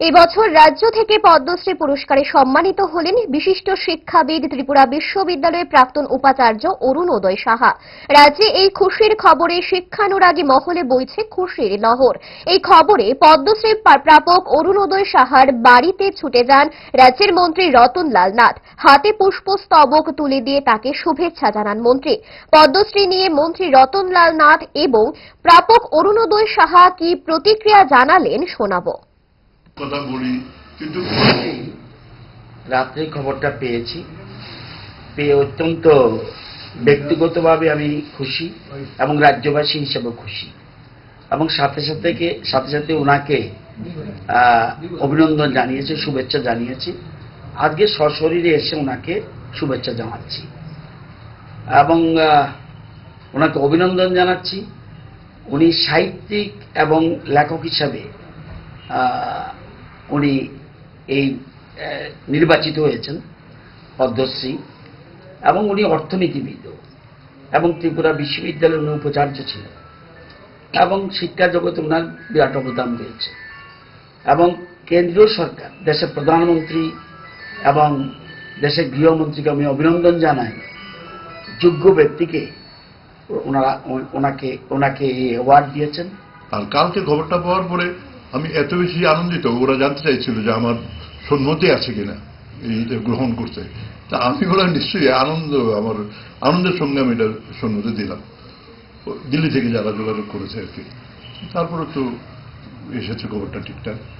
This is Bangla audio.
এবছর রাজ্য থেকে পদ্মশ্রী পুরস্কারে সম্মানিত হলেন বিশিষ্ট শিক্ষাবিদ ত্রিপুরা বিশ্ববিদ্যালয়ের প্রাক্তন উপাচার্য অরুণোদয় সাহা। রাজ্যে এই খুশির খবরে শিক্ষানুরাগী মহলে বইছে খুশির লহর। এই খবরে পদ্মশ্রী প্রাপক অরুণোদয় সাহার বাড়িতে ছুটে যান রাজ্যের মন্ত্রী রতনলাল নাথ। হাতে পুষ্পস্তবক তুলে দিয়ে তাকে শুভেচ্ছা জানান মন্ত্রী। পদ্মশ্রী নিয়ে মন্ত্রী রতনলাল নাথ এবং প্রাপক অরুণোদয় সাহা কি প্রতিক্রিয়া জানালেন শোনাবো। কথা বলি, কিন্তু রাত্রে খবরটা পেয়েছি। পেয়ে অত্যন্ত ব্যক্তিগতভাবে আমি খুশি এবং রাজ্যবাসী হিসেবে খুশি। এবং সাথে সাথে সাথে সাথে ওনাকে অভিনন্দন জানিয়েছি, শুভেচ্ছা জানিয়েছি। আজকে সশরীরে এসে ওনাকে শুভেচ্ছা জানাচ্ছি। এবং ওনাকে অভিনন্দন জানাচ্ছি। উনি সাহিত্যিক এবং লেখক হিসাবে উনি এই নির্বাচিত হয়েছেন, পদ্মশ্রী, এবং উনি অর্থনীতিবিদ এবং ত্রিপুরা বিশ্ববিদ্যালয়ের উনি উপাচার্য ছিলেন। এবং শিক্ষা জগতে ওনার বিরাট অবদান রয়েছে। এবং কেন্দ্রীয় সরকার, দেশের প্রধানমন্ত্রী এবং দেশের গৃহমন্ত্রীকে আমি অভিনন্দন জানাই, যোগ্য ব্যক্তিকে ওনারা, ওনাকে ওনাকে এই অ্যাওয়ার্ড দিয়েছেন। আর কালকে খবরটা পাওয়ার পরে আমি এত বেশি আনন্দিত, ওরা জানতে চাইছিল যে আমার সম্মতি আছে কিনা এইটা গ্রহণ করতে। তা আমি ওরা নিশ্চয়ই আনন্দ, আমার আনন্দের সঙ্গে আমি এটা সম্মতি দিলাম। দিল্লি থেকে যারা যোগাযোগ করেছে আর কি। তারপরে তো এসেছে খবরটা ঠিকঠাক।